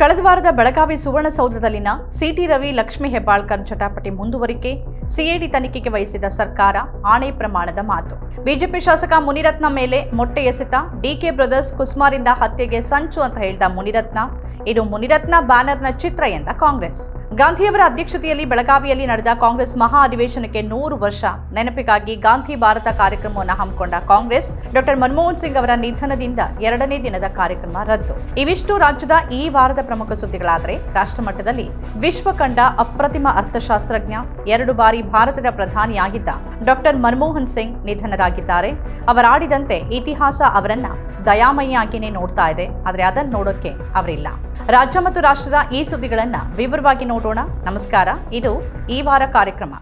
ಕಳೆದ ವಾರದ ಬೆಳಗಾವಿ ಸುವರ್ಣಸೌಧದಲ್ಲಿನ ಸಿಟಿ ರವಿ ಲಕ್ಷ್ಮಿ ಹೆಬ್ಬಾಳ್ಕರ್ ಚಟಾಪಟಿ ಮುಂದುವರಿಕೆ, ಸಿಐಡಿ ತನಿಖೆಗೆ ವಹಿಸಿದ ಸರ್ಕಾರ ಆಣೆ ಪ್ರಮಾಣದ ಮಾತು. ಬಿಜೆಪಿ ಶಾಸಕ ಮುನಿರತ್ನ ಮೇಲೆ ಮೊಟ್ಟೆ ಎಸೆತ ಡಿಕೆ ಬ್ರದರ್ಸ್ ಕುಸ್ಮಾರಿಂದ ಹತ್ಯೆಗೆ ಸಂಚು ಅಂತ ಹೇಳಿದ ಮುನಿರತ್ನ, ಇದು ಮುನಿರತ್ನ ಬ್ಯಾನರ್ನ ಚಿತ್ರ ಎಂದ ಕಾಂಗ್ರೆಸ್. ಗಾಂಧಿಯವರ ಅಧ್ಯಕ್ಷತೆಯಲ್ಲಿ ಬೆಳಗಾವಿಯಲ್ಲಿ ನಡೆದ ಕಾಂಗ್ರೆಸ್ ಮಹಾ ಅಧಿವೇಶನಕ್ಕೆ ನೂರು ವರ್ಷ. ನೆನಪಿಗಾಗಿ ಗಾಂಧಿ ಭಾರತ ಕಾರ್ಯಕ್ರಮವನ್ನು ಹಮ್ಮಿಕೊಂಡ ಕಾಂಗ್ರೆಸ್, ಡಾಕ್ಟರ್ ಮನಮೋಹನ್ ಸಿಂಗ್ ಅವರ ನಿಧನದಿಂದ ಎರಡನೇ ದಿನದ ಕಾರ್ಯಕ್ರಮ ರದ್ದು. ಇವಿಷ್ಟು ರಾಜ್ಯದ ಈ ವಾರದ ಪ್ರಮುಖ ಸುದ್ದಿಗಳಾದರೆ, ರಾಷ್ಟ್ರಮಟ್ಟದಲ್ಲಿ ವಿಶ್ವ ಕಂಡ ಅಪ್ರತಿಮ ಅರ್ಥಶಾಸ್ತ್ರಜ್ಞ, ಎರಡು ಬಾರಿ ಭಾರತದ ಪ್ರಧಾನಿಯಾಗಿದ್ದ ಡಾಕ್ಟರ್ ಮನಮೋಹನ್ ಸಿಂಗ್ ನಿಧನರಾಗಿದ್ದಾರೆ. ಅವರಾಡಿದಂತೆ ಇತಿಹಾಸ ಅವರನ್ನ ದಯಾಮಯಿಯಾಗಿಯೇ ನೋಡ್ತಾ ಇದೆ, ಆದರೆ ಅದನ್ನು ನೋಡೋಕೆ ಅವರಿಲ್ಲ. ರಾಜ್ಯ ಮತ್ತು ರಾಷ್ಟ್ರದ ಈ ಸುದ್ದಿಗಳನ್ನ ವಿವರವಾಗಿ ನೋಡೋಣ. ನಮಸ್ಕಾರ. ಇದು ಈ ವಾರ ಕಾರ್ಯಕ್ರಮ.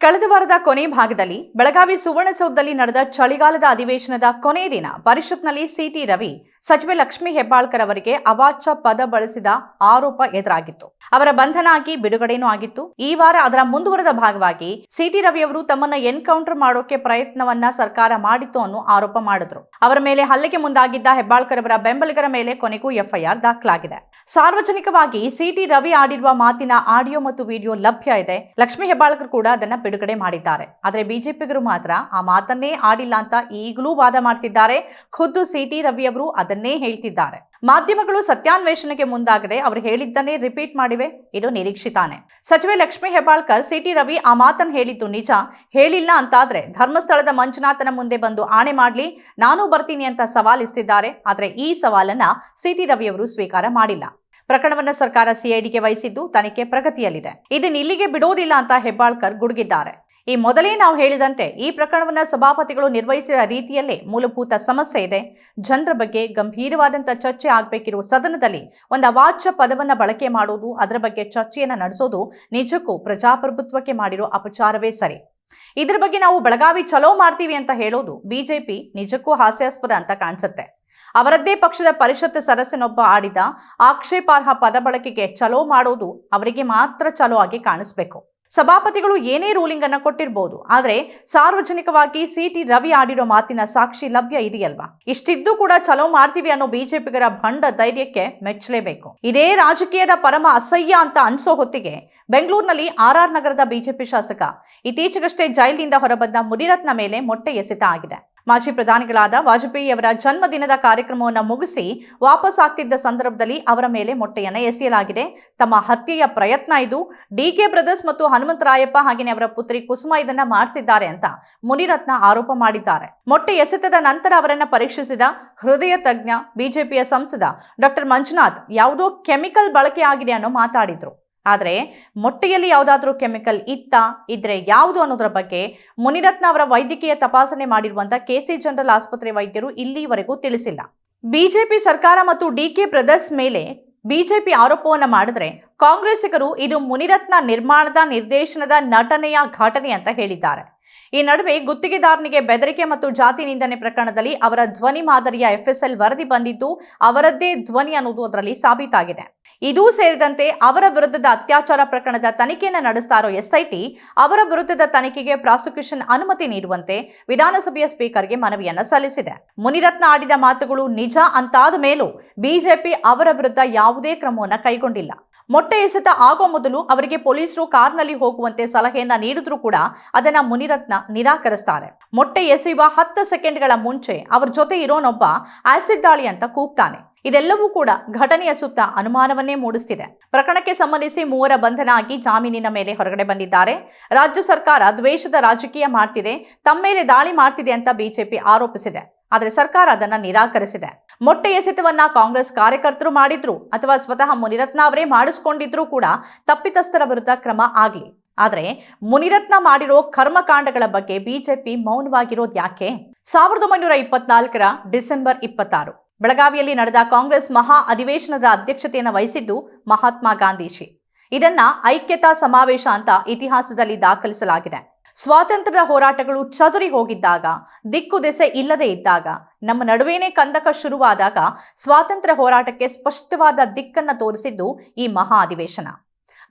ಕಳೆದ ವಾರದ ಕೊನೆ ಭಾಗದಲ್ಲಿ ಬೆಳಗಾವಿ ಸುವರ್ಣಸೌಧದಲ್ಲಿ ನಡೆದ ಚಳಿಗಾಲದ ಅಧಿವೇಶನದ ಕೊನೆಯ ದಿನ ಪರಿಷತ್ನಲ್ಲಿ ಸಿಟಿ ರವಿ ಸಚಿವೆ ಲಕ್ಷ್ಮಿ ಹೆಬ್ಬಾಳ್ಕರ್ ಅವರಿಗೆ ಅವಾಚ್ಯ ಪದ ಬಳಸಿದ ಆರೋಪ ಎದುರಾಗಿತ್ತು. ಅವರ ಬಂಧನ ಆಗಿ ಬಿಡುಗಡೆನೂ ಆಗಿತ್ತು. ಈ ವಾರ ಅದರ ಮುಂದುವರೆದ ಭಾಗವಾಗಿ ಸಿಟಿ ರವಿ ಅವರು ತಮ್ಮನ್ನ ಎನ್ಕೌಂಟರ್ ಮಾಡೋಕೆ ಪ್ರಯತ್ನವನ್ನ ಸರ್ಕಾರ ಮಾಡಿತ್ತು ಅನ್ನೋ ಆರೋಪ ಮಾಡಿದ್ರು. ಅವರ ಮೇಲೆ ಹಲ್ಲೆಗೆ ಮುಂದಾಗಿದ್ದ ಹೆಬ್ಬಾಳ್ಕರ್ ಅವರ ಬೆಂಬಲಿಗರ ಮೇಲೆ ಕೊನೆಗೂ ಎಫ್ಐಆರ್ ದಾಖಲಾಗಿದೆ. ಸಾರ್ವಜನಿಕವಾಗಿ ಸಿಟಿ ರವಿ ಆಡಿರುವ ಮಾತಿನ ಆಡಿಯೋ ಮತ್ತು ವಿಡಿಯೋ ಲಭ್ಯ ಇದೆ. ಲಕ್ಷ್ಮೀ ಹೆಬ್ಬಾಳ್ಕರ್ ಕೂಡ ಅದನ್ನ ಬಿಡುಗಡೆ ಮಾಡಿದ್ದಾರೆ. ಆದರೆ ಬಿಜೆಪಿಗರು ಮಾತ್ರ ಆ ಮಾತನ್ನೇ ಆಡಿಲ್ಲ ಅಂತ ಈಗಲೂ ವಾದ ಮಾಡ್ತಿದ್ದಾರೆ. ಖುದ್ದು ಸಿಟಿ ರವಿ ಅವರು ಅದನ್ನೇ ಹೇಳ್ತಿದ್ದಾರೆ. ಮಾಧ್ಯಮಗಳು ಸತ್ಯಾನ್ವೇಷಣೆಗೆ ಮುಂದಾಗದೆ ಅವರು ಹೇಳಿದ್ದನ್ನೇ ರಿಪೀಟ್ ಮಾಡಿವೆ, ಇದು ನಿರೀಕ್ಷಿತಾನೆ. ಸಚಿವೆ ಲಕ್ಷ್ಮೀ ಹೆಬ್ಬಾಳ್ಕರ್, ಸಿಟಿ ರವಿ ಆ ಮಾತನ್ನು ಹೇಳಿದ್ದು ನಿಜ, ಹೇಳಿಲ್ಲ ಅಂತಾದ್ರೆ ಧರ್ಮಸ್ಥಳದ ಮಂಜುನಾಥನ ಮುಂದೆ ಬಂದು ಆಣೆ ಮಾಡ್ಲಿ, ನಾನು ಬರ್ತೀನಿ ಅಂತ ಸವಾಲಿಸ್ತಿದ್ದಾರೆ ಆದರೆ ಈ ಸವಾಲನ್ನ ಸಿಟಿ ರವಿ ಅವರು ಸ್ವೀಕಾರ ಮಾಡಿಲ್ಲ. ಪ್ರಕರಣವನ್ನ ಸರ್ಕಾರ ಸಿಐಡಿಗೆ ವಹಿಸಿದ್ದು ತನಿಖೆ ಪ್ರಗತಿಯಲ್ಲಿದೆ. ಇದನ್ನ ಇಲ್ಲಿಗೆ ಬಿಡೋದಿಲ್ಲ ಅಂತ ಹೆಬ್ಬಾಳ್ಕರ್ ಗುಡುಗಿದ್ದಾರೆ. ಈ ಮೊದಲೇ ನಾವು ಹೇಳಿದಂತೆ ಈ ಪ್ರಕರಣವನ್ನ ಸಭಾಪತಿಗಳು ನಿರ್ವಹಿಸಿದ ರೀತಿಯಲ್ಲೇ ಮೂಲಭೂತ ಸಮಸ್ಯೆ ಇದೆ. ಜನರ ಬಗ್ಗೆ ಗಂಭೀರವಾದಂಥ ಚರ್ಚೆ ಆಗಬೇಕಿರುವ ಸದನದಲ್ಲಿ ಒಂದು ಅವಾಚ್ಯ ಪದವನ್ನ ಬಳಕೆ ಮಾಡೋದು, ಅದರ ಬಗ್ಗೆ ಚರ್ಚೆಯನ್ನ ನಡೆಸೋದು ನಿಜಕ್ಕೂ ಪ್ರಜಾಪ್ರಭುತ್ವಕ್ಕೆ ಮಾಡಿರೋ ಅಪಚಾರವೇ ಸರಿ. ಇದರ ಬಗ್ಗೆ ನಾವು ಬೆಳಗಾವಿ ಚಲೋ ಮಾಡ್ತೀವಿ ಅಂತ ಹೇಳೋದು ಬಿಜೆಪಿ ನಿಜಕ್ಕೂ ಹಾಸ್ಯಾಸ್ಪದ ಅಂತ ಕಾಣಿಸುತ್ತೆ. ಅವರದ್ದೇ ಪಕ್ಷದ ಪರಿಷತ್ ಸದಸ್ಯನೊಬ್ಬ ಆಡಿದ ಆಕ್ಷೇಪಾರ್ಹ ಪದ ಬಳಕೆಗೆ ಚಲೋ ಮಾಡೋದು ಅವರಿಗೆ ಮಾತ್ರ ಚಲೋ ಆಗಿ ಕಾಣಿಸ್ಬೇಕು. ಸಭಾಪತಿಗಳು ಏನೇ ರೂಲಿಂಗ್ ಅನ್ನ ಕೊಟ್ಟಿರಬಹುದು ಆದ್ರೆ ಸಾರ್ವಜನಿಕವಾಗಿ ಸಿಟಿ ರವಿ ಆಡಿರೋ ಮಾತಿನ ಸಾಕ್ಷಿ ಲಭ್ಯ ಇದೆಯಲ್ವಾ? ಇಷ್ಟಿದ್ದು ಕೂಡ ಚಲೋ ಮಾಡ್ತೀವಿ ಅನ್ನೋ ಬಿಜೆಪಿಗರ ಭಂಡ ಧೈರ್ಯಕ್ಕೆ ಮೆಚ್ಚಲೇಬೇಕು. ಇದೇ ರಾಜಕೀಯದ ಪರಮ ಅಸಹ್ಯ ಅಂತ ಅನ್ಸೋ ಹೊತ್ತಿಗೆ ಬೆಂಗಳೂರಿನಲ್ಲಿ ಆರ್ ಆರ್ ನಗರದ ಬಿಜೆಪಿ ಶಾಸಕ ಇತ್ತೀಚೆಗಷ್ಟೇ ಜೈಲಿನಿಂದ ಹೊರಬಂದ ಮುನಿರತ್ನ ಮೇಲೆ ಮೊಟ್ಟೆ ಎಸೆತ ಆಗಿದೆ. ಮಾಜಿ ಪ್ರಧಾನಿಗಳಾದ ವಾಜಪೇಯಿ ಅವರ ಜನ್ಮದಿನದ ಕಾರ್ಯಕ್ರಮವನ್ನು ಮುಗಿಸಿ ವಾಪಸ್ ಆಗ್ತಿದ್ದ ಸಂದರ್ಭದಲ್ಲಿ ಅವರ ಮೇಲೆ ಮೊಟ್ಟೆಯನ್ನು ಎಸೆಯಲಾಗಿದೆ. ತಮ್ಮ ಹತ್ಯೆಯ ಪ್ರಯತ್ನ ಇದು. ಡಿಕೆ ಬ್ರದರ್ಸ್ ಮತ್ತು ಹನುಮಂತರಾಯಪ್ಪ ಹಾಗೆಯೇ ಅವರ ಪುತ್ರಿ ಕುಸುಮ ಇದನ್ನ ಮಾಡಿಸಿದ್ದಾರೆ ಅಂತ ಮುನಿರತ್ನ ಆರೋಪ ಮಾಡಿದ್ದಾರೆ. ಮೊಟ್ಟೆ ಎಸೆತದ ನಂತರ ಅವರನ್ನ ಪರೀಕ್ಷಿಸಿದ ಹೃದಯ ತಜ್ಞ, ಬಿಜೆಪಿಯ ಸಂಸದ ಡಾಕ್ಟರ್ ಮಂಜುನಾಥ್ ಯಾವುದೋ ಕೆಮಿಕಲ್ ಬಳಕೆ ಆಗಿದೆ ಅನ್ನೋ ಮಾತಾಡಿದ್ರು. ಆದರೆ ಮೊಟ್ಟೆಯಲ್ಲಿ ಯಾವುದಾದ್ರೂ ಕೆಮಿಕಲ್ ಇತ್ತ ಇದ್ರೆ ಯಾವುದು ಅನ್ನೋದರ ಬಗ್ಗೆ ಮುನಿರತ್ನ ಅವರ ವೈದ್ಯಕೀಯ ತಪಾಸಣೆ ಮಾಡಿರುವಂತ ಕೆಸಿ ಜನರಲ್ ಆಸ್ಪತ್ರೆ ವೈದ್ಯರು ಇಲ್ಲಿವರೆಗೂ ತಿಳಿಸಿಲ್ಲ. ಬಿಜೆಪಿ ಸರ್ಕಾರ ಮತ್ತು ಡಿಕೆ ಬ್ರದರ್ಸ್ ಮೇಲೆ ಬಿಜೆಪಿ ಆರೋಪವನ್ನು ಮಾಡಿದ್ರೆ ಕಾಂಗ್ರೆಸ್ಸಿಗರು ಇದು ಮುನಿರತ್ನ ನಿರ್ಮಾಣದ ನಿರ್ದೇಶನದ ನಟನೆಯ ಘಟನೆ ಅಂತ ಹೇಳಿದ್ದಾರೆ. ಈ ನಡುವೆ ಗುತ್ತಿಗೆದಾರನಿಗೆ ಬೆದರಿಕೆ ಮತ್ತು ಜಾತಿ ನಿಂದನೆ ಪ್ರಕರಣದಲ್ಲಿ ಅವರ ಧ್ವನಿ ಮಾದರಿಯ ಎಫ್ಎಸ್ಎಲ್ ವರದಿ ಬಂದಿದ್ದು, ಅವರದ್ದೇ ಧ್ವನಿ ಅನ್ನೋದು ಅದರಲ್ಲಿ ಸಾಬೀತಾಗಿದೆ. ಇದೂ ಸೇರಿದಂತೆ ಅವರ ವಿರುದ್ಧದ ಅತ್ಯಾಚಾರ ಪ್ರಕರಣದ ತನಿಖೆಯನ್ನು ನಡೆಸ್ತಾ ಇರೋ ಎಸ್ಐಟಿ ಅವರ ವಿರುದ್ಧದ ತನಿಖೆಗೆ ಪ್ರಾಸಿಕ್ಯೂಷನ್ ಅನುಮತಿ ನೀಡುವಂತೆ ವಿಧಾನಸಭೆಯ ಸ್ಪೀಕರ್ಗೆ ಮನವಿಯನ್ನು ಸಲ್ಲಿಸಿದೆ. ಮುನಿರತ್ನ ಆಡಿದ ಮಾತುಗಳು ನಿಜ ಅಂತಾದ ಮೇಲೂ ಬಿಜೆಪಿ ಅವರ ವಿರುದ್ಧ ಯಾವುದೇ ಕ್ರಮವನ್ನು ಕೈಗೊಂಡಿಲ್ಲ. ಮೊಟ್ಟೆ ಎಸೆತ ಆಗೋ ಮೊದಲು ಅವರಿಗೆ ಪೊಲೀಸರು ಕಾರ್ನಲ್ಲಿ ಹೋಗುವಂತೆ ಸಲಹೆಯನ್ನ ನೀಡಿದ್ರು ಕೂಡ ಅದನ್ನ ಮುನಿರತ್ನ ನಿರಾಕರಿಸ್ತಾರೆ. ಮೊಟ್ಟೆ ಎಸೆಯುವ ಹತ್ತು ಸೆಕೆಂಡ್ಗಳ ಮುಂಚೆ ಅವ್ರ ಜೊತೆ ಇರೋನೊಬ್ಬ ಆಸಿಡ್ ದಾಳಿ ಅಂತ ಕೂಗ್ತಾನೆ. ಇದೆಲ್ಲವೂ ಕೂಡ ಘಟನೆಯ ಸುತ್ತ ಅನುಮಾನವನ್ನೇ ಮೂಡಿಸ್ತಿದೆ. ಪ್ರಕರಣಕ್ಕೆ ಸಂಬಂಧಿಸಿ ಮೂವರ ಬಂಧನ ಆಗಿ ಜಾಮೀನಿನ ಮೇಲೆ ಹೊರಗಡೆ ಬಂದಿದ್ದಾರೆ. ರಾಜ್ಯ ಸರ್ಕಾರ ದ್ವೇಷದ ರಾಜಕೀಯ ಮಾಡ್ತಿದೆ, ತಮ್ಮ ಮೇಲೆ ದಾಳಿ ಮಾಡ್ತಿದೆ ಅಂತ ಬಿಜೆಪಿ ಆರೋಪಿಸಿದೆ. ಆದರೆ ಸರ್ಕಾರ ಅದನ್ನ ನಿರಾಕರಿಸಿದೆ. ಮೊಟ್ಟೆ ಎಸೆತವನ್ನ ಕಾಂಗ್ರೆಸ್ ಕಾರ್ಯಕರ್ತರು ಮಾಡಿದ್ರು ಅಥವಾ ಸ್ವತಃ ಮುನಿರತ್ನ ಅವರೇ ಮಾಡಿಸ್ಕೊಂಡಿದ್ರು ಕೂಡ ತಪ್ಪಿತಸ್ಥರ ವಿರುದ್ಧ ಕ್ರಮ ಆಗ್ಲಿ. ಆದರೆ ಮುನಿರತ್ನ ಮಾಡಿರೋ ಕರ್ಮಕಾಂಡಗಳ ಬಗ್ಗೆ ಬಿಜೆಪಿ ಮೌನವಾಗಿರೋದು ಯಾಕೆ? ಸಾವಿರದ ಒಂಬೈನೂರ ಇಪ್ಪತ್ನಾಲ್ಕರ ಡಿಸೆಂಬರ್ ಇಪ್ಪತ್ತಾರು, ಬೆಳಗಾವಿಯಲ್ಲಿ ನಡೆದ ಕಾಂಗ್ರೆಸ್ ಮಹಾ ಅಧಿವೇಶನದ ಅಧ್ಯಕ್ಷತೆಯನ್ನು ವಹಿಸಿದ್ದು ಮಹಾತ್ಮ ಗಾಂಧೀಜಿ. ಇದನ್ನ ಐಕ್ಯತಾ ಸಮಾವೇಶ ಅಂತ ಇತಿಹಾಸದಲ್ಲಿ ದಾಖಲಿಸಲಾಗಿದೆ. ಸ್ವಾತಂತ್ರ್ಯದ ಹೋರಾಟಗಳು ಚದುರಿ ಹೋಗಿದ್ದಾಗ, ದಿಕ್ಕು ದೆಸೆ ಇಲ್ಲದೆ ಇದ್ದಾಗ, ನಮ್ಮ ನಡುವೆನೇ ಕಂದಕ ಶುರುವಾದಾಗ ಸ್ವಾತಂತ್ರ್ಯ ಹೋರಾಟಕ್ಕೆ ಸ್ಪಷ್ಟವಾದ ದಿಕ್ಕನ್ನು ತೋರಿಸಿದ್ದು ಈ ಮಹಾ ಅಧಿವೇಶನ.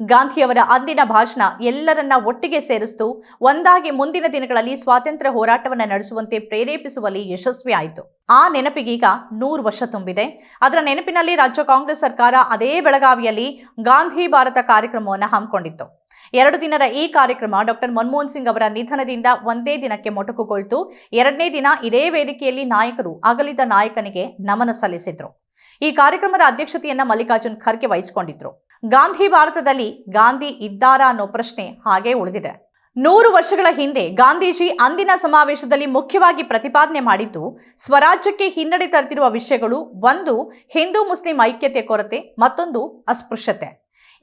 ಗಾಂಧಿಯವರ ಅಂದಿನ ಭಾಷಣ ಎಲ್ಲರನ್ನ ಒಟ್ಟಿಗೆ ಸೇರಿಸಿತು. ಒಂದಾಗಿ ಮುಂದಿನ ದಿನಗಳಲ್ಲಿ ಸ್ವಾತಂತ್ರ್ಯ ಹೋರಾಟವನ್ನು ನಡೆಸುವಂತೆ ಪ್ರೇರೇಪಿಸುವಲ್ಲಿ ಯಶಸ್ವಿಯಾಯಿತು ಆ ನೆನಪಿಗೀಗ ನೂರು ವರ್ಷ ತುಂಬಿದೆ. ಅದರ ನೆನಪಿನಲ್ಲಿ ರಾಜ್ಯ ಕಾಂಗ್ರೆಸ್ ಸರ್ಕಾರ ಅದೇ ಬೆಳಗಾವಿಯಲ್ಲಿ ಗಾಂಧಿ ಭಾರತ ಕಾರ್ಯಕ್ರಮವನ್ನು ಹಮ್ಮಿಕೊಂಡಿತ್ತು. ಎರಡು ದಿನದ ಈ ಕಾರ್ಯಕ್ರಮ ಡಾಕ್ಟರ್ ಮನಮೋಹನ್ ಸಿಂಗ್ ಅವರ ನಿಧನದಿಂದ ಒಂದೇ ದಿನಕ್ಕೆ ಮೊಟಕುಗೊಳ್ತು. ಎರಡನೇ ದಿನ ಇದೇ ವೇದಿಕೆಯಲ್ಲಿ ನಾಯಕರು, ಅಗಲಿದ ನಾಯಕನಿಗೆ ನಮನ ಸಲ್ಲಿಸಿದ್ರು. ಈ ಕಾರ್ಯಕ್ರಮದ ಅಧ್ಯಕ್ಷತೆಯನ್ನ ಮಲ್ಲಿಕಾರ್ಜುನ್ ಖರ್ಗೆ ವಹಿಸಿಕೊಂಡಿದ್ರು. ಗಾಂಧಿ ಭಾರತದಲ್ಲಿ ಗಾಂಧಿ ಇದ್ದಾರಾ ಅನ್ನೋ ಪ್ರಶ್ನೆ ಹಾಗೆ ಉಳಿದಿದೆ. ನೂರು ವರ್ಷಗಳ ಹಿಂದೆ ಗಾಂಧೀಜಿ ಅಂದಿನ ಸಮಾವೇಶದಲ್ಲಿ ಮುಖ್ಯವಾಗಿ ಪ್ರತಿಪಾದನೆ ಮಾಡಿದ್ದು, ಸ್ವರಾಜ್ಯಕ್ಕೆ ಹಿನ್ನಡೆ ತರುತ್ತಿರುವ ವಿಷಯಗಳು ಒಂದು, ಹಿಂದೂ ಮುಸ್ಲಿಂ ಐಕ್ಯತೆ ಕೊರತೆ, ಮತ್ತೊಂದು ಅಸ್ಪೃಶ್ಯತೆ.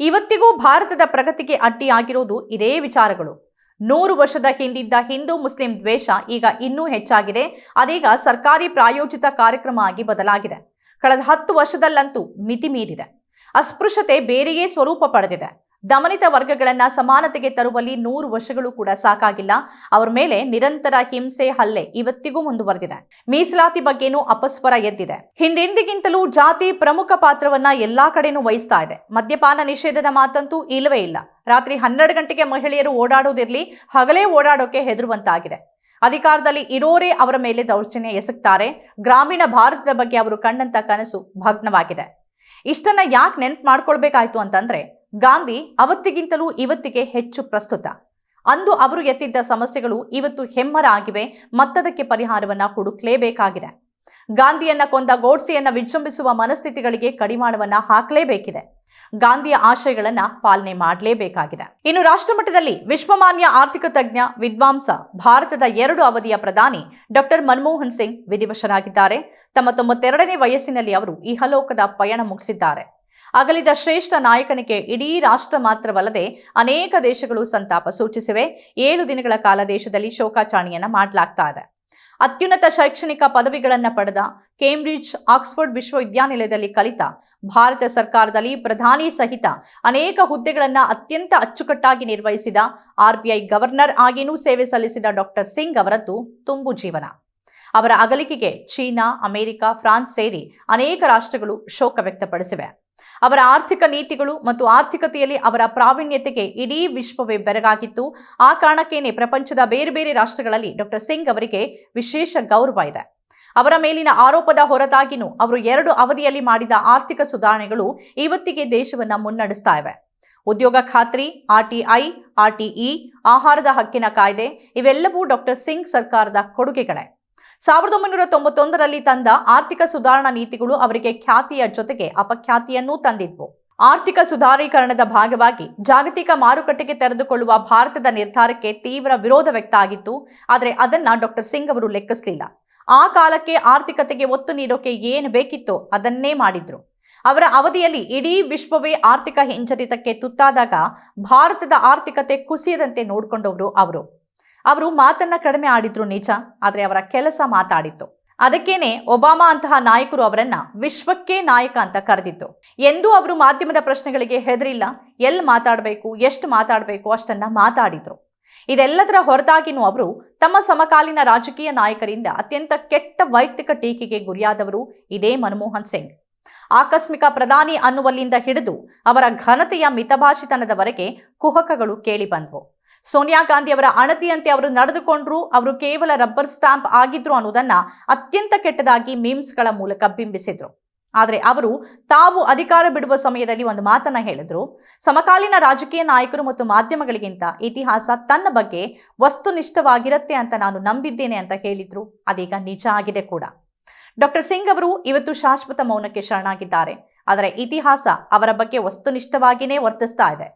ಇವತ್ತಿಗೂ ಭಾರತದ ಪ್ರಗತಿಗೆ ಅಡ್ಡಿಯಾಗಿರುವುದು ಇದೇ ವಿಚಾರಗಳು. ನೂರು ವರ್ಷದ ಹಿಂದಿದ್ದ ಹಿಂದೂ ಮುಸ್ಲಿಂ ದ್ವೇಷ ಈಗ ಇನ್ನೂ ಹೆಚ್ಚಾಗಿದೆ, ಅದೀಗ ಸರ್ಕಾರಿ ಪ್ರಾಯೋಜಿತ ಕಾರ್ಯಕ್ರಮ ಆಗಿ ಬದಲಾಗಿದೆ. ಕಳೆದ ಹತ್ತು ವರ್ಷದಲ್ಲಂತೂ ಮಿತಿ ಮೀರಿದೆ. ಅಸ್ಪೃಶ್ಯತೆ ಬೇರೆಯೇ ಸ್ವರೂಪ ಪಡೆದಿದೆ. ದಮನಿತ ವರ್ಗಗಳನ್ನ ಸಮಾನತೆಗೆ ತರುವಲ್ಲಿ ನೂರು ವರ್ಷಗಳು ಕೂಡ ಸಾಕಾಗಿಲ್ಲ. ಅವರ ಮೇಲೆ ನಿರಂತರ ಹಿಂಸೆ, ಹಲ್ಲೆ ಇವತ್ತಿಗೂ ಮುಂದುವರೆದಿದೆ. ಮೀಸಲಾತಿ ಬಗ್ಗೆನೂ ಅಪಸ್ವರ ಎದ್ದಿದೆ. ಹಿಂದೆಂದಿಗಿಂತಲೂ ಜಾತಿ ಪ್ರಮುಖ ಪಾತ್ರವನ್ನ ಎಲ್ಲಾ ಕಡೆನೂ ವಹಿಸ್ತಾ ಇದೆ. ಮದ್ಯಪಾನ ನಿಷೇಧದ ಮಾತಂತೂ ಇಲ್ಲವೇ ಇಲ್ಲ. ರಾತ್ರಿ ಹನ್ನೆರಡು ಗಂಟೆಗೆ ಮಹಿಳೆಯರು ಓಡಾಡೋದಿರ್ಲಿ ಹಗಲೇ ಓಡಾಡೋಕೆ ಹೆದರುವಂತಾಗಿದೆ. ಅಧಿಕಾರದಲ್ಲಿ ಇರೋರೇ ಅವರ ಮೇಲೆ ದೌರ್ಜನ್ಯ ಎಸಗ್ತಾರೆ. ಗ್ರಾಮೀಣ ಭಾರತದ ಬಗ್ಗೆ ಅವರು ಕಂಡಂತ ಕನಸು ಭಗ್ನವಾಗಿದೆ. ಇಷ್ಟನ್ನ ಯಾಕೆ ನೆನ್ಪು ಮಾಡ್ಕೊಳ್ಬೇಕಾಯ್ತು ಅಂತಂದ್ರೆ ಗಾಂಧಿ ಅವತ್ತಿಗಿಂತಲೂ ಇವತ್ತಿಗೆ ಹೆಚ್ಚು ಪ್ರಸ್ತುತ. ಅಂದು ಅವರು ಎತ್ತಿದ್ದ ಸಮಸ್ಯೆಗಳು ಇವತ್ತು ಹೆಮ್ಮರ ಆಗಿವೆ, ಮತ್ತದಕ್ಕೆ ಪರಿಹಾರವನ್ನ ಹುಡುಕ್ಲೇಬೇಕಾಗಿದೆ. ಗಾಂಧಿಯನ್ನ ಕೊಂದ ಗೋಡ್ಸೆಯನ್ನ ವಿಜೃಂಭಿಸುವ ಮನಸ್ಥಿತಿಗಳಿಗೆ ಕಡಿವಾಣವನ್ನ ಹಾಕಲೇಬೇಕಿದೆ. ಗಾಂಧಿಯ ಆಶಯಗಳನ್ನ ಪಾಲನೆ ಮಾಡಲೇಬೇಕಾಗಿದೆ. ಇನ್ನು ರಾಷ್ಟ್ರಮಟ್ಟದಲ್ಲಿ ವಿಶ್ವಮಾನ್ಯ ಆರ್ಥಿಕ ತಜ್ಞ, ವಿದ್ವಾಂಸ, ಭಾರತದ ಎರಡು ಅವಧಿಯ ಪ್ರಧಾನಿ ಡಾಕ್ಟರ್ ಮನಮೋಹನ್ ಸಿಂಗ್ ವಿಧಿವಶರಾಗಿದ್ದಾರೆ. ತಮ್ಮ ತೊಂಬತ್ತೆರಡನೇ ವಯಸ್ಸಿನಲ್ಲಿ ಅವರು ಇಹಲೋಕದ ಪಯಣ ಮುಗಿಸಿದ್ದಾರೆ. ಅಗಲಿದ ಶ್ರೇಷ್ಠ ನಾಯಕನಿಗೆ ಇಡೀ ರಾಷ್ಟ್ರ ಮಾತ್ರವಲ್ಲದೆ ಅನೇಕ ದೇಶಗಳು ಸಂತಾಪ ಸೂಚಿಸಿವೆ. ಏಳು ದಿನಗಳ ಕಾಲ ದೇಶದಲ್ಲಿ ಶೋಕಾಚರಣೆಯನ್ನ ಮಾಡಲಾಗ್ತಾ ಇದೆ. ಅತ್ಯುನ್ನತ ಶೈಕ್ಷಣಿಕ ಪದವಿಗಳನ್ನು ಪಡೆದ ಕೇಂಬ್ರಿಡ್ಜ್ ಆಕ್ಸ್ಫರ್ಡ್ ವಿಶ್ವವಿದ್ಯಾನಿಲಯದಲ್ಲಿ ಕಲಿತ ಭಾರತ ಸರ್ಕಾರದಲ್ಲಿ ಪ್ರಧಾನಿ ಸಹಿತ ಅನೇಕ ಹುದ್ದೆಗಳನ್ನು ಅತ್ಯಂತ ಅಚ್ಚುಕಟ್ಟಾಗಿ ನಿರ್ವಹಿಸಿದ ಆರ್ಬಿಐ ಗವರ್ನರ್ ಆಗಿನೂ ಸೇವೆ ಸಲ್ಲಿಸಿದ ಡಾಕ್ಟರ್ ಸಿಂಗ್ ಅವರದ್ದು ತುಂಬು ಜೀವನ. ಅವರ ಅಗಲಿಕೆಗೆ ಚೀನಾ, ಅಮೆರಿಕ, ಫ್ರಾನ್ಸ್ ಸೇರಿ ಅನೇಕ ರಾಷ್ಟ್ರಗಳು ಶೋಕ ವ್ಯಕ್ತಪಡಿಸಿವೆ. ಅವರ ಆರ್ಥಿಕ ನೀತಿಗಳು ಮತ್ತು ಆರ್ಥಿಕತೆಯಲ್ಲಿ ಅವರ ಪ್ರಾವೀಣ್ಯತೆಗೆ ಇಡೀ ವಿಶ್ವವೇ ಬೆರಗಾಗಿತ್ತು. ಆ ಕಾರಣಕ್ಕೇನೆ ಪ್ರಪಂಚದ ಬೇರೆ ಬೇರೆ ರಾಷ್ಟ್ರಗಳಲ್ಲಿ ಡಾಕ್ಟರ್ ಸಿಂಗ್ ಅವರಿಗೆ ವಿಶೇಷ ಗೌರವ ಇದೆ. ಅವರ ಮೇಲಿನ ಆರೋಪದ ಹೊರತಾಗಿನೂ ಅವರು ಎರಡು ಅವಧಿಯಲ್ಲಿ ಮಾಡಿದ ಆರ್ಥಿಕ ಸುಧಾರಣೆಗಳು ಇವತ್ತಿಗೆ ದೇಶವನ್ನ ಮುನ್ನಡೆಸ್ತಾ ಇವೆ. ಉದ್ಯೋಗ ಖಾತ್ರಿ ಆರ್ಟಿಐ ಆರ್ಟಿಇ ಆಹಾರದ ಹಕ್ಕಿನ ಕಾಯ್ದೆ ಇವೆಲ್ಲವೂ ಡಾಕ್ಟರ್ ಸಿಂಗ್ ಸರ್ಕಾರದ ಕೊಡುಗೆಗಳೇ. ಸಾವಿರದ ಒಂಬೈನೂರ ತೊಂಬತ್ತೊಂದರಲ್ಲಿ ತಂದ ಆರ್ಥಿಕ ಸುಧಾರಣಾ ನೀತಿಗಳು ಅವರಿಗೆ ಖ್ಯಾತಿಯ ಜೊತೆಗೆ ಅಪಖ್ಯಾತಿಯನ್ನೂ ತಂದಿದ್ವು. ಆರ್ಥಿಕ ಸುಧಾರೀಕರಣದ ಭಾಗವಾಗಿ ಜಾಗತಿಕ ಮಾರುಕಟ್ಟೆಗೆ ತೆರೆದುಕೊಳ್ಳುವ ಭಾರತದ ನಿರ್ಧಾರಕ್ಕೆ ತೀವ್ರ ವಿರೋಧ ವ್ಯಕ್ತ ಆಗಿತ್ತು, ಆದರೆ ಅದನ್ನ ಡಾಕ್ಟರ್ ಸಿಂಗ್ ಅವರು ಲೆಕ್ಕಿಸಲಿಲ್ಲ. ಆ ಕಾಲಕ್ಕೆ ಆರ್ಥಿಕತೆಗೆ ಒತ್ತು ನೀಡೋಕೆ ಏನು ಬೇಕಿತ್ತೋ ಅದನ್ನೇ ಮಾಡಿದ್ರು. ಅವರ ಅವಧಿಯಲ್ಲಿ ಇಡೀ ವಿಶ್ವವೇ ಆರ್ಥಿಕ ಹಿಂಜರಿತಕ್ಕೆ ತುತ್ತಾದಾಗ ಭಾರತದ ಆರ್ಥಿಕತೆ ಕುಸಿಯದಂತೆ ನೋಡಿಕೊಂಡವರು ಅವರು. ಅವರು ಮಾತನ್ನ ಕಡಿಮೆ ಆಡಿದ್ರು ನಿಜ ಆದರೆ ಅವರ ಕೆಲಸ ಮಾತಾಡಿತ್ತು. ಅದಕ್ಕೇನೆ ಒಬಾಮಾ ಅಂತಹ ನಾಯಕರು ಅವರನ್ನ ವಿಶ್ವಕ್ಕೆ ನಾಯಕ ಅಂತ ಕರೆದಿತ್ತು. ಎಂದೂ ಅವರು ಮಾಧ್ಯಮದ ಪ್ರಶ್ನೆಗಳಿಗೆ ಹೆದರಿಲ್ಲ ಎಲ್ಲಿ ಮಾತಾಡಬೇಕು, ಎಷ್ಟು ಮಾತಾಡಬೇಕು ಅಷ್ಟನ್ನ ಮಾತಾಡಿದ್ರು. ಇದೆಲ್ಲದರ ಹೊರತಾಗಿನೂ ಅವರು ತಮ್ಮ ಸಮಕಾಲೀನ ರಾಜಕೀಯ ನಾಯಕರಿಂದ ಅತ್ಯಂತ ಕೆಟ್ಟ ವೈಯಕ್ತಿಕ ಟೀಕೆಗೆ ಗುರಿಯಾದವರು ಇದೇ ಮನಮೋಹನ್ ಸಿಂಗ್. ಆಕಸ್ಮಿಕ ಪ್ರಧಾನಿ ಅನ್ನುವಲ್ಲಿಂದ ಹಿಡಿದು ಅವರ ಘನತೆಯ ಮಿತಭಾಷಿತನದವರೆಗೆ ಕುಹಕಗಳು ಕೇಳಿಬಂದ್ವು. ಸೋನಿಯಾ ಗಾಂಧಿ ಅವರ ಅಣತಿಯಂತೆ ಅವರು ನಡೆದುಕೊಂಡ್ರು, ಅವರು ಕೇವಲ ರಬ್ಬರ್ ಸ್ಟಾಂಪ್ ಆಗಿದ್ರು ಅನ್ನೋದನ್ನ ಅತ್ಯಂತ ಕೆಟ್ಟದಾಗಿ ಮೀಮ್ಸ್ಗಳ ಮೂಲಕ ಬಿಂಬಿಸಿದ್ರು. ಆದರೆ ಅವರು ತಾವು ಅಧಿಕಾರ ಬಿಡುವ ಸಮಯದಲ್ಲಿ ಒಂದು ಮಾತನ್ನ ಹೇಳಿದ್ರು, ಸಮಕಾಲೀನ ರಾಜಕೀಯ ನಾಯಕರು ಮತ್ತು ಮಾಧ್ಯಮಗಳಿಗಿಂತ ಇತಿಹಾಸ ತನ್ನ ಬಗ್ಗೆ ವಸ್ತುನಿಷ್ಠವಾಗಿರುತ್ತೆ ಅಂತ ನಾನು ನಂಬಿದ್ದೇನೆ ಅಂತ ಹೇಳಿದ್ರು, ಅದೀಗ ನಿಜ ಆಗಿದೆ ಕೂಡ. ಡಾಕ್ಟರ್ ಸಿಂಗ್ ಅವರು ಇವತ್ತು ಶಾಶ್ವತ ಮೌನಕ್ಕೆ ಶರಣಾಗಿದ್ದಾರೆ, ಆದರೆ ಇತಿಹಾಸ ಅವರ ಬಗ್ಗೆ ವಸ್ತುನಿಷ್ಠವಾಗಿಯೇ ವರ್ತಿಸ್ತಾ ಇದೆ.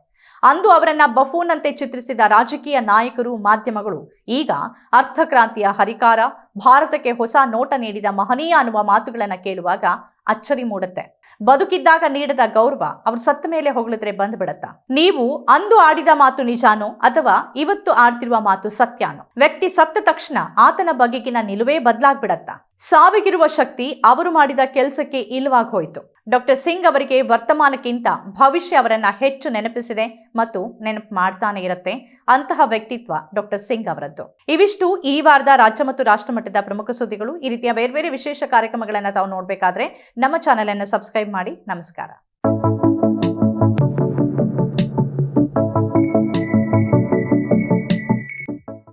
ಅಂದು ಅವರನ್ನ ಬಫೂನ್ ಚಿತ್ರಿಸಿದ ರಾಜಕೀಯ ನಾಯಕರು, ಮಾಧ್ಯಮಗಳು, ಈಗ ಅರ್ಥಕ್ರಾಂತಿಯ ಹರಿಕಾರ, ಭಾರತಕ್ಕೆ ಹೊಸ ನೋಟ ನೀಡಿದ ಮಹನೀಯ ಅನ್ನುವ ಮಾತುಗಳನ್ನು ಕೇಳುವಾಗ ಅಚ್ಚರಿ ಮೂಡುತ್ತೆ. ಬದುಕಿದ್ದಾಗ ನೀಡದ ಗೌರವ ಅವ್ರು ಸತ್ತ ಮೇಲೆ ಹೊಗಳಿದ್ರೆ ಬಂದ್ಬಿಡತ್ತಾ? ನೀವು ಅಂದು ಆಡಿದ ಮಾತು ನಿಜಾನೋ ಅಥವಾ ಇವತ್ತು ಆಡ್ತಿರುವ ಮಾತು ಸತ್ಯಾನೋ? ವ್ಯಕ್ತಿ ಸತ್ತ ತಕ್ಷಣ ಆತನ ಬಗೆಗಿನ ನಿಲುವೇ ಬದಲಾಗ್ಬಿಡತ್ತಾ? ಸಾವಿಗಿರುವ ಶಕ್ತಿ ಅವರು ಮಾಡಿದ ಕೆಲಸಕ್ಕೆ ಇಲ್ವಾಗಿ ಹೋಯಿತು. ಡಾಕ್ಟರ್ ಸಿಂಗ್ ಅವರಿಗೆ ವರ್ತಮಾನಕ್ಕಿಂತ ಭವಿಷ್ಯ ಅವರನ್ನ ಹೆಚ್ಚು ನೆನಪಿಸಿದೆ ಮತ್ತು ನೆನಪು ಮಾಡ್ತಾನೆ ಇರುತ್ತೆ ಅಂತಹ ವ್ಯಕ್ತಿತ್ವ ಡಾಕ್ಟರ್ ಸಿಂಗ್ ಅವರದ್ದು. ಇವಿಷ್ಟು ಈ ವಾರದ ರಾಜ್ಯ ಮತ್ತು ರಾಷ್ಟ್ರ ಮಟ್ಟದ ಪ್ರಮುಖ ಸುದ್ದಿಗಳು. ಈ ರೀತಿಯ ಬೇರೆ ಬೇರೆ ವಿಶೇಷ ಕಾರ್ಯಕ್ರಮಗಳನ್ನು ತಾವು ನೋಡಬೇಕಾದ್ರೆ ನಮ್ಮ ಚಾನಲನ್ನು ಸಬ್ಸ್ಕ್ರೈಬ್ ಮಾಡಿ ನಮಸ್ಕಾರ.